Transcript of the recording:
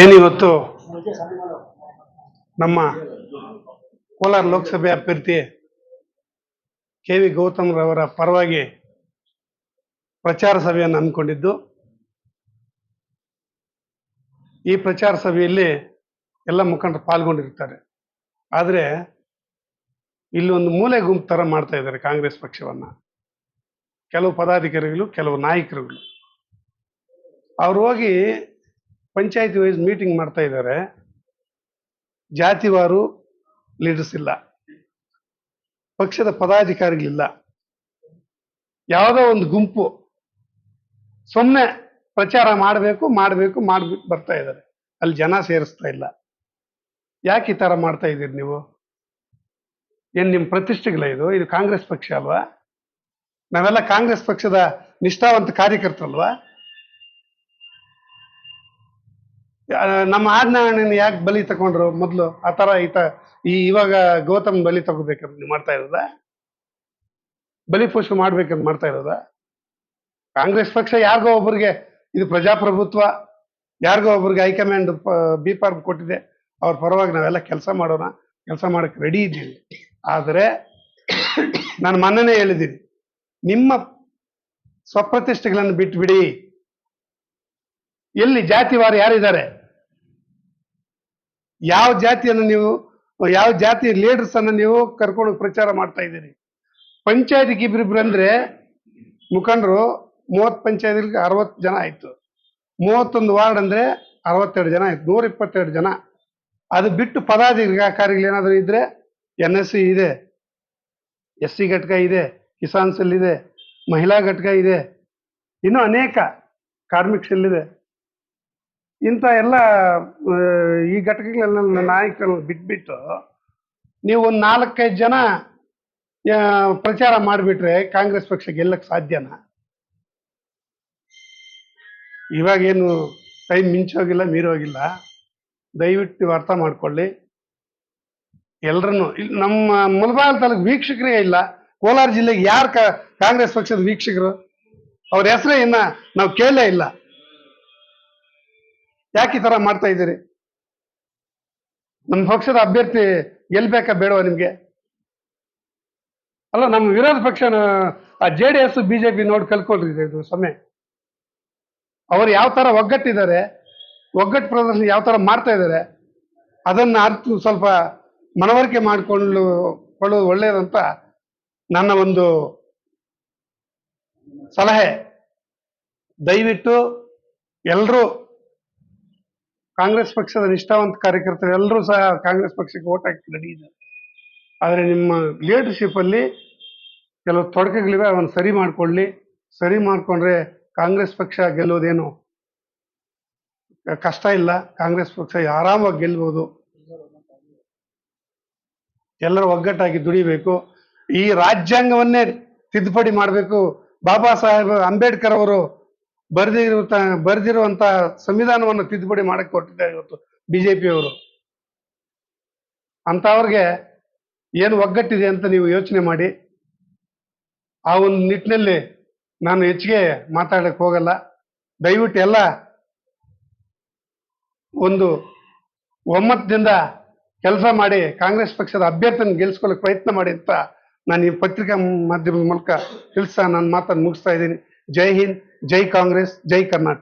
ಏನಿವತ್ತು? ನಮ್ಮ ಕೋಲಾರ ಲೋಕಸಭೆ ಅಭ್ಯರ್ಥಿ ಕೆ ವಿ ಗೌತಮ್ ರವರ ಪರವಾಗಿ ಪ್ರಚಾರ ಸಭೆಯನ್ನು ಹಮ್ಮಿಕೊಂಡಿದ್ದು, ಈ ಪ್ರಚಾರ ಸಭೆಯಲ್ಲಿ ಎಲ್ಲ ಮುಖಂಡರು ಪಾಲ್ಗೊಂಡಿರ್ತಾರೆ. ಆದರೆ ಇಲ್ಲಿ ಒಂದು ಮೂಲೆ ಗುಂಪು ಥರ ಮಾಡ್ತಾ ಇದ್ದಾರೆ ಕಾಂಗ್ರೆಸ್ ಪಕ್ಷವನ್ನ. ಕೆಲವು ಪದಾಧಿಕಾರಿಗಳು, ಕೆಲವು ನಾಯಕರುಗಳು. ಅವ್ರು ಹೋಗಿ ಪಂಚಾಯತಿ ವೈಸ್ ಮೀಟಿಂಗ್ ಮಾಡ್ತಾ ಇದ್ದಾರೆ. ಜಾತಿವಾರು ಲೀಡರ್ಸ್ ಇಲ್ಲ. ಪಕ್ಷದ ಪದಾಧಿಕಾರಿಗಳಿಲ್ಲ. ಯಾವುದೋ ಒಂದು ಗುಂಪು ಸುಮ್ಮನೆ ಪ್ರಚಾರ ಮಾಡಬೇಕು ಮಾಡಬೇಕು ಮಾಡ್ಬಿಟ್ಟು ಬರ್ತಾ ಇದ್ದಾರೆ. ಅಲ್ಲಿ ಜನ ಸೇರಿಸ್ತಾ ಇಲ್ಲ. ಯಾಕೆ ಈ ಥರ ಮಾಡ್ತಾ ಇದ್ದೀರಿ ನೀವು? ಏನು ನಿಮ್ಮ ಪ್ರತಿಷ್ಠೆಗಳ ಇದು? ಇದು ಕಾಂಗ್ರೆಸ್ ಪಕ್ಷ ಅಲ್ವಾ? ನಾವೆಲ್ಲ ಕಾಂಗ್ರೆಸ್ ಪಕ್ಷದ ನಿಷ್ಠಾವಂತ ಕಾರ್ಯಕರ್ತರಲ್ವಾ? ನಮ್ಮ ಆಜ್ಞಾನ ಯಾಕೆ ಬಲಿ ತಗೊಂಡ್ರು ಮೊದಲು? ಆ ಥರ ಈತ ಈ ಇವಾಗ ಗೌತಮ್ ಬಲಿ ತಗೋಬೇಕಂತ ನೀವು ಮಾಡ್ತಾ ಇರೋದ? ಬಲಿ ಪೋಷಣೆ ಮಾಡ್ಬೇಕಂತ ಮಾಡ್ತಾ ಇರೋದ? ಕಾಂಗ್ರೆಸ್ ಪಕ್ಷ ಯಾರಿಗೋ ಒಬ್ಬರಿಗೆ ಇದು ಪ್ರಜಾಪ್ರಭುತ್ವ, ಯಾರಿಗೋ ಒಬ್ರಿಗೆ ಹೈಕಮಾಂಡ್ ಬಿ ಫಾರ್ಮ್ ಕೊಟ್ಟಿದೆ, ಅವ್ರ ಪರವಾಗಿ ನಾವೆಲ್ಲ ಕೆಲಸ ಮಾಡೋಣ, ಕೆಲಸ ಮಾಡಕ್ಕೆ ರೆಡಿ ಇದ್ದೀವಿ. ಆದರೆ ನಾನು ಮನ್ನನೆ ಹೇಳಿದ್ದೀನಿ, ನಿಮ್ಮ ಸ್ವಪ್ರತಿಷ್ಠೆಗಳನ್ನು ಬಿಟ್ಬಿಡಿ. ಎಲ್ಲಿ ಜಾತಿವಾರು ಯಾರಿದ್ದಾರೆ? ಯಾವ ಜಾತಿಯನ್ನು ನೀವು, ಯಾವ ಜಾತಿ ಲೀಡರ್ಸ್ ಅನ್ನು ನೀವು ಕರ್ಕೊಂಡು ಪ್ರಚಾರ ಮಾಡ್ತಾ ಇದ್ದೀರಿ? ಪಂಚಾಯತಿಗೆ ಇಬ್ರಿಬ್ರು ಅಂದ್ರೆ ಮುಖಂಡರು ಮೂವತ್ತು ಪಂಚಾಯತಿಗೆ ಅರವತ್ತು ಜನ ಆಯ್ತು. ಮೂವತ್ತೊಂದು ವಾರ್ಡ್ ಅಂದ್ರೆ ಅರವತ್ತೆರಡು ಜನ ಆಯ್ತು ನೂರ ಇಪ್ಪತ್ತೆರಡು ಜನ. ಅದು ಬಿಟ್ಟು ಪದಾಧಿಕಾರಿಗಳು ಏನಾದರೂ ಇದ್ರೆ ಎನ್ ಎಸ್ ಸಿ ಇದೆ ಎಸ್ ಸಿ ಘಟಕ ಇದೆ, ಕಿಸಾನ್ ಸೆಲ್ ಇದೆ, ಮಹಿಳಾ ಘಟಕ ಇದೆ, ಇನ್ನೂ ಅನೇಕ ಕಾರ್ಮಿಕ ಸೆಲ್ ಇದೆ. ಇಂಥ ಎಲ್ಲ ಈ ಘಟಕಗಳೆಲ್ಲ ನಾಯಕರನ್ನು ಬಿಟ್ಬಿಟ್ಟು ನೀವು ಒಂದು ನಾಲ್ಕೈದು ಜನ ಪ್ರಚಾರ ಮಾಡಿಬಿಟ್ರೆ ಕಾಂಗ್ರೆಸ್ ಪಕ್ಷ ಗೆಲ್ಲಕ್ಕೆ ಸಾಧ್ಯನಾ? ಇವಾಗೇನು ಟೈಮ್ ಮಿಂಚೋಗಿಲ್ಲ, ಮೀರೋಗಿಲ್ಲ. ದಯವಿಟ್ಟು ನೀವು ಅರ್ಥ ಮಾಡ್ಕೊಳ್ಳಿ. ಎಲ್ರನ್ನು ನಮ್ಮ ಮುಲ್ಬಾಲ್ ತಾಲೂಕು ವೀಕ್ಷಕರೇ ಇಲ್ಲ. ಕೋಲಾರ ಜಿಲ್ಲೆಗೆ ಯಾರು ಕಾಂಗ್ರೆಸ್ ಪಕ್ಷದ ವೀಕ್ಷಕರು? ಅವ್ರ ಹೆಸರೇ ಇನ್ನ ನಾವು ಕೇಳಲೇ ಇಲ್ಲ. ಯಾಕೆ ಈ ತರ ಮಾಡ್ತಾ ಇದ್ದೀರಿ? ನಮ್ಮ ಪಕ್ಷದ ಅಭ್ಯರ್ಥಿ ಬೇಕಾ ಬೇಡವಾ ನಿಮ್ಗೆ? ಅಲ್ಲ, ನಮ್ಮ ವಿರೋಧ ಪಕ್ಷ ಆ ಜೆ ಡಿ ಎಸ್ ಬಿಜೆಪಿ ನೋಡಿ ಕಲ್ಕೊಳ್ರಿ ಇದು ಸಮಯ. ಅವ್ರು ಯಾವ ತರ ಒಗ್ಗಟ್ಟಿದ್ದಾರೆ, ಒಗ್ಗಟ್ಟು ಪ್ರದರ್ಶನ ಯಾವ ತರ ಮಾಡ್ತಾ ಇದ್ದಾರೆ, ಅದನ್ನ ಅರ್ಥ ಸ್ವಲ್ಪ ಮನವರಿಕೆ ಮಾಡಿಕೊಂಡು ಕೊಳ್ಳೋದು ಒಳ್ಳೆಯದಂತ ನನ್ನ ಒಂದು ಸಲಹೆ. ದಯವಿಟ್ಟು ಎಲ್ಲರೂ ಕಾಂಗ್ರೆಸ್ ಪಕ್ಷದ ನಿಷ್ಠಾವಂತ ಕಾರ್ಯಕರ್ತರು ಎಲ್ಲರೂ ಸಹ ಕಾಂಗ್ರೆಸ್ ಪಕ್ಷಕ್ಕೆ ಓಟ್ ಹಾಕಿ ಆದರೆ ನಿಮ್ಮ ಲೀಡರ್ಶಿಪ್ ಅಲ್ಲಿ ಕೆಲವು ತೊಡಕೆಗಳಿವೆ ಅವನ್ನ ಸರಿ ಮಾಡ್ಕೊಳ್ಳಿ. ಸರಿ ಮಾಡ್ಕೊಂಡ್ರೆ ಕಾಂಗ್ರೆಸ್ ಪಕ್ಷ ಗೆಲ್ಲೋದೇನು ಕಷ್ಟ ಇಲ್ಲ. ಕಾಂಗ್ರೆಸ್ ಪಕ್ಷ ಆರಾಮಾಗಿ ಗೆಲ್ಬೋದು. ಎಲ್ಲರೂ ಒಗ್ಗಟ್ಟಾಗಿ ದುಡಿಬೇಕು. ಈ ರಾಜ್ಯಾಂಗವನ್ನೇ ತಿದ್ದುಪಡಿ ಮಾಡಬೇಕು. ಬಾಬಾ ಸಾಹೇಬ್ ಅಂಬೇಡ್ಕರ್ ಅವರು ಬರೆದಿರುವ ಬರ್ದಿರುವಂತ ಸಂವಿಧಾನವನ್ನು ತಿದ್ದುಪಡಿ ಮಾಡಕ್ಕೆ ಕೊಟ್ಟಿದ್ದಾರೆ ಇವತ್ತು ಬಿಜೆಪಿ ಅವರು ಅಂತವ್ರಿಗೆ ಏನು ಒಗ್ಗಟ್ಟಿದೆ ಅಂತ ನೀವು ಯೋಚನೆ ಮಾಡಿ. ಆ ಒಂದು ನಿಟ್ಟಿನಲ್ಲಿ ನಾನು ಹೆಚ್ಚಿಗೆ ಮಾತಾಡಕ್ಕೆ ಹೋಗಲ್ಲ. ದಯವಿಟ್ಟು ಎಲ್ಲ ಒಂದು ಒಮ್ಮತದಿಂದ ಕೆಲಸ ಮಾಡಿ ಕಾಂಗ್ರೆಸ್ ಪಕ್ಷದ ಅಭ್ಯರ್ಥಿನ ಗೆಲ್ಸ್ಕೊಳ್ಳೋಕೆ ಪ್ರಯತ್ನ ಮಾಡಿ ಅಂತ ನಾನು ಈ ಪತ್ರಿಕಾ ಮಾಧ್ಯಮದ ಮೂಲಕ ತಿಳಿಸ್ತಾ ನನ್ನ ಮಾತನ್ನು ಮುಗಿಸ್ತಾ ಇದ್ದೀನಿ. ಜೈ ಹಿಂದ್ ಜೈ ಕಾಂಗ್ರೆಸ್ ಜೈ ಕರ್ನಾಟಕ